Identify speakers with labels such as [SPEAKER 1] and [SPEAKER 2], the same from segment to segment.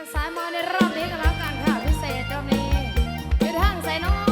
[SPEAKER 1] จะสายมาในรอบนี้ก็แล้วกันค่ะพิเศษรอบนี้ยือทางใส่น้อง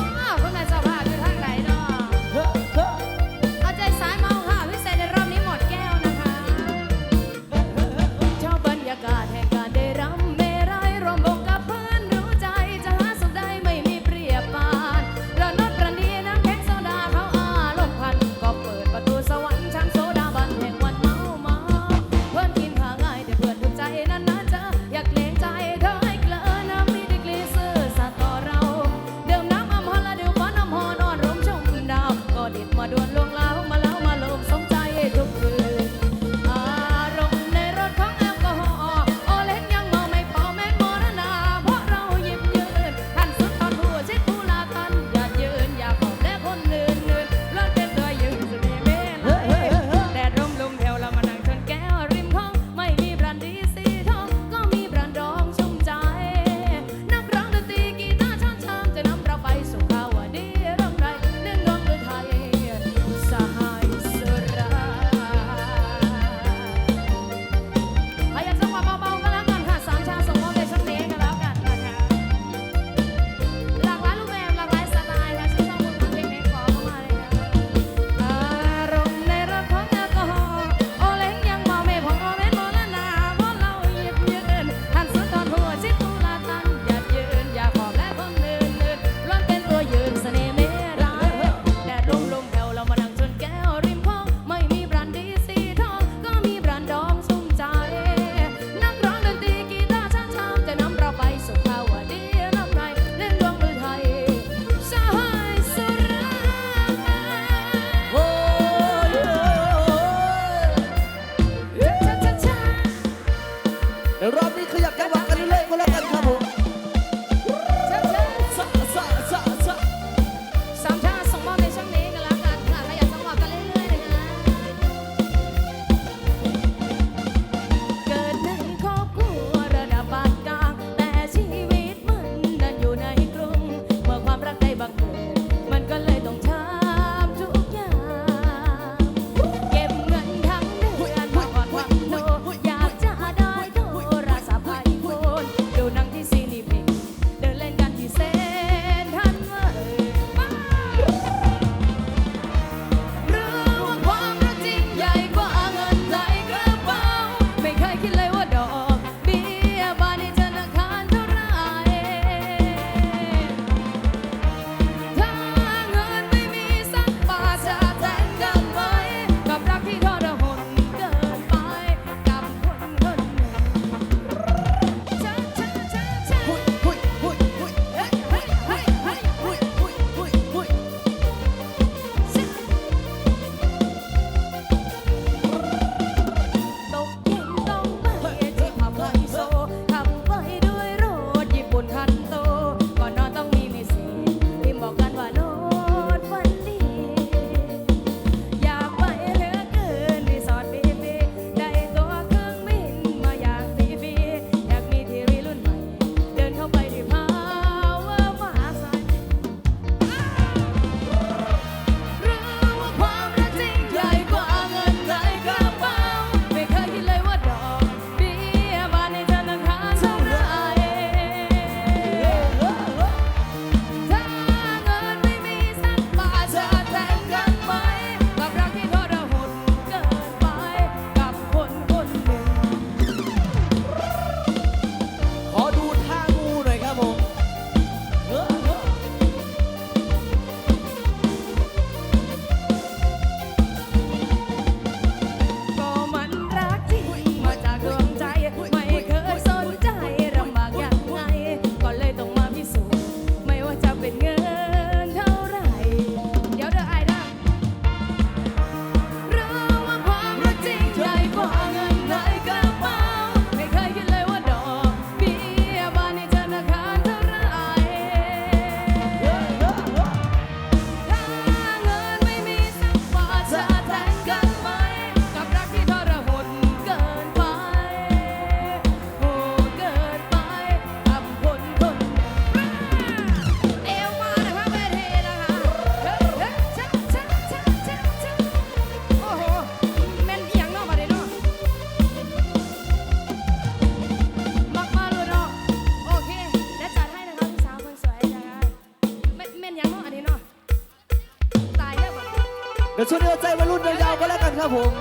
[SPEAKER 1] เดี๋ยวช่วงนี้เอาใจวัยรุ่นยาวๆก็แล้วกันครับผม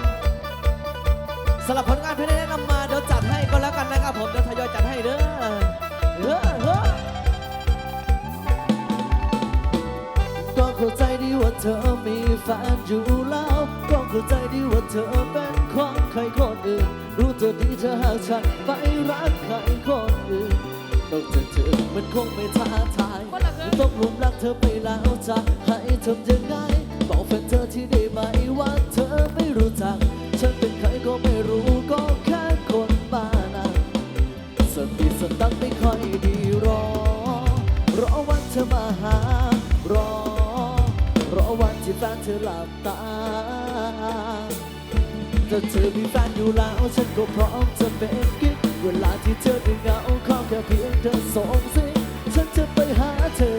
[SPEAKER 1] สำหรั
[SPEAKER 2] บผ
[SPEAKER 1] ลงานเพ
[SPEAKER 2] ลงที่แนะนำมาเดี๋ยวจัดให้ก็แล้วกันนะครับผมเดี๋ยวทยอยจัดให้เด้อเฮ้อเฮ้อก็เข้าใจดีว่าเธอมีแฟนอยู่แล้วก็เข้าใจดีว่าเธอเป็นของใครคนอื่นรู้ตัวดีเธอหากฉันไม่รักใครคนอื่นนอกจากเธอมันคงไม่ท้าทาย
[SPEAKER 1] คนละครึ่ง
[SPEAKER 2] ต้องหลุมรักเธอไปแล้วจะให้ทำยังไง อวันเธอหลับตาถ้าเธอมีแฟนอยู่แล้วฉันก็พร้อมจะเป็นกิ๊กเวลาที่เธอได้เหงาขอแค่เพียงเธอส่งสิฉันจะไปหาเธอ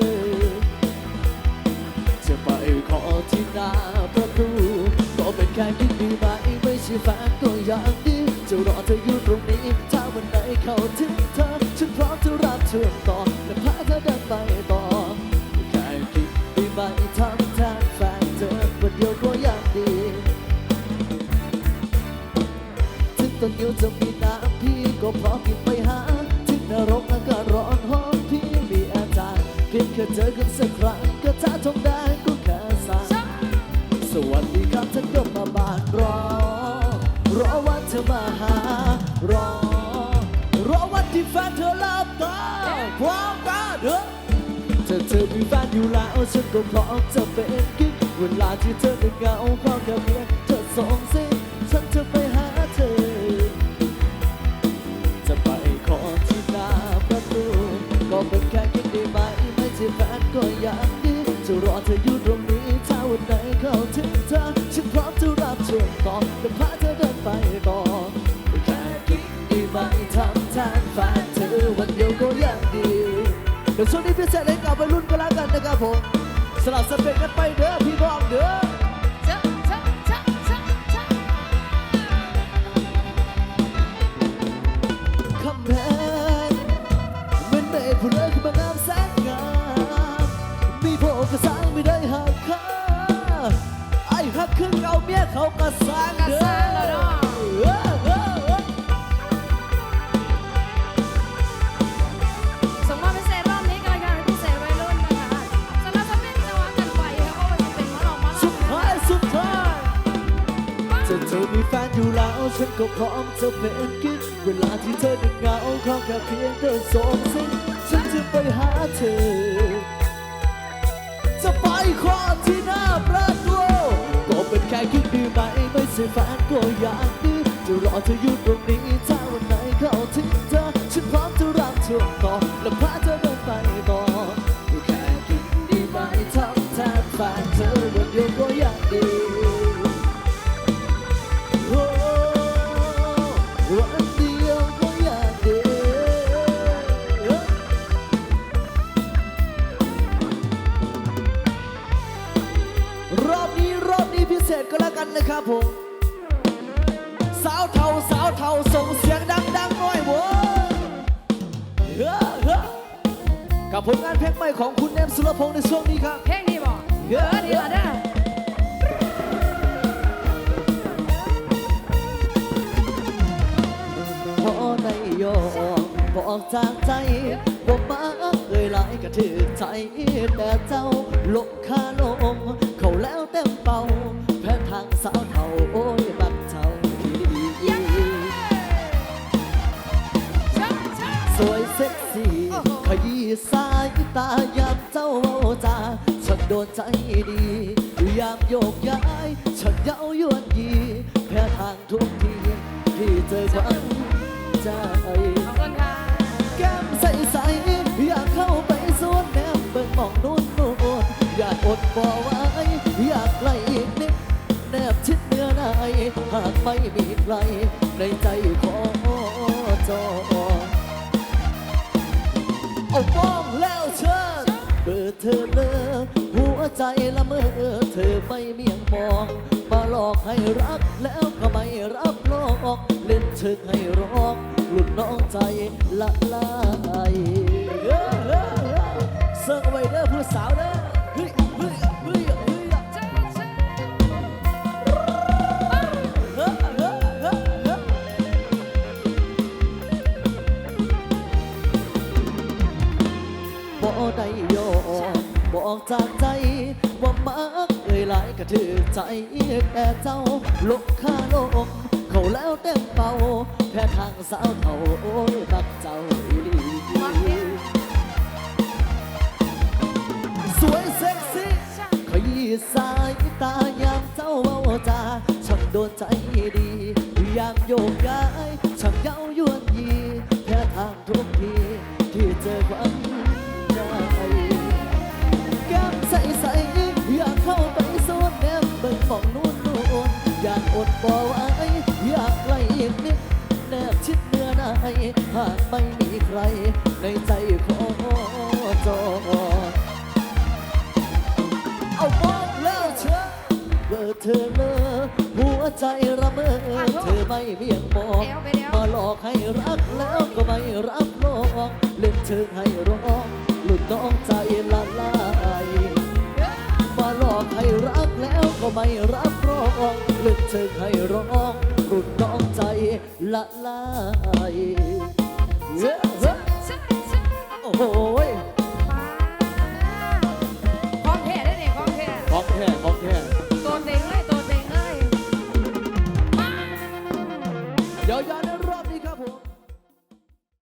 [SPEAKER 2] จะไปขอที่หน้าประตูก็เป็นแค่กิ๊กดีไหมไม่ใช่แฟนก็อย่างดีจะรอเธออยู่ตรงนี้ถ้าวันไหนเข้าถึงเธอ ฉันพร้อมจะรับเชื่อต่อและพา เจอกันสักครั้งก็ท้าทงได้ก็แค่สายสวัสดีครับฉันก็มาบ้านรอ รอวันเธอมาหา รอ รอวันที่แฟนเธอลับตาพร้อมกันเถอะถ้าเธอมีแฟนอยู่แล้วฉันก็พร้อมจะเป็นกิ๊กเวลาที่เธอได้เหงาขอแค่เพียงเธอส่งสิฉั เธออยู่ตรงนี้ถ้าวันไหนเข้าถึงเธอฉันพร้อมจะรับช่วงต่อและพาเธอเดินไปต่อแค่กินดีไหมทำแทนฝันเธอวันเดียวก็ยังดีเดี๋ยวช่วงนี้พิเศษให้กับวัยรุ่นก็แล้วกันนะครับผมสลับสเปกกันไปเด้อพี่น้องเด้อ
[SPEAKER 1] เอา
[SPEAKER 2] เมียเขาก็สร้างเด้อออเออเออ
[SPEAKER 1] สมมติพิเศษรอบนี้ก็รายการพิเศษวัยรุ่นนะคะสำหรับสปินจะวางกันไปค่ะเพราะว่าจะเป็นหมอลองหมอ
[SPEAKER 2] สุด
[SPEAKER 1] ลำ
[SPEAKER 2] ท้ายสุดท้ายถ้าเธอมีแฟนอยู่แล้วฉันก็พร้อมจะเป็นกิ๊กเวลาที่เธอได้เหงาขอแค่เพียงเธอส่งสิฉันจะไปหาเธอ จะไปขอที่หน้า ไหมไม่ใช่แฟนก็อย่างนี้จะรอเธออยู่ตรงนี้ถ้าวันไหนเข้าถึงเธอฉันพร้อมจะรักเธอต่อ ของคุณเนมสุรพงษ์ในช่วงนี้ครับ
[SPEAKER 1] เพลงนี้บอกเออดีละเด้อ
[SPEAKER 2] พอในยอมบอกจากใจว่ามาเอ่ยหลายกระถือใจแต่เจ้าลงคาลมเขาแล้วเต็มเป่า ใจดี ยามโยกย้ายฉันเย้ายวนยีแพ้ทางทุกทีที่เจอควันใจ
[SPEAKER 1] ขอบคุณค่ะ
[SPEAKER 2] แก้มใสๆอยากเข้าไปสวนแนมเบิ่งมองนู่นนู่นอยากอดบ่ไหว้อยากไกลอีกนิดแนบชิดเนื้อในหากไม่มีใคร ธอไม่เบี่ยงมอง มาหลอกให้รักแล้วก็ไม่รับหลอกเล่นเธอให้ร้องหลุดน้องใจละลายเสิร์ฟไว้เด้อผู้สาวเด้อเฮ้ยเฮ้ยเฮ้ยบ่ได้ย
[SPEAKER 1] อ จ้าเจ้า
[SPEAKER 2] กใจ ว่ามักเอ่ยหลายกระถือใจแต่เจ้าลกข้าลมเขาแล้วเต็มเป่าแค่ทางสาวเท่าโอ้ยมักเจ้าอีลีสวยเซ็กซี่ขยี้สายตายามเจ้าเว้าจาช่างโดนใจดียามโยกย้าย ใจขอจอเอามองแล้วเชื่อเมื่อเธอเลอหัวใจระเมอเธอไม่เบี่ยงมอง
[SPEAKER 1] เดี๋ยวไปเดี๋ยว
[SPEAKER 2] มาหลอกให้รักแล้วก็ไม่รับลองเล่นเชิงให้ร้องหลุดน้องใจละลายมาหลอกให้รักแล้วก็ไม่รับรองเล่นเชิงให้ร้องหลุดน้องใจละลาย โอ้โหของแท้ได้เนี่ยของแท้
[SPEAKER 1] ข
[SPEAKER 2] องแท้ของแท้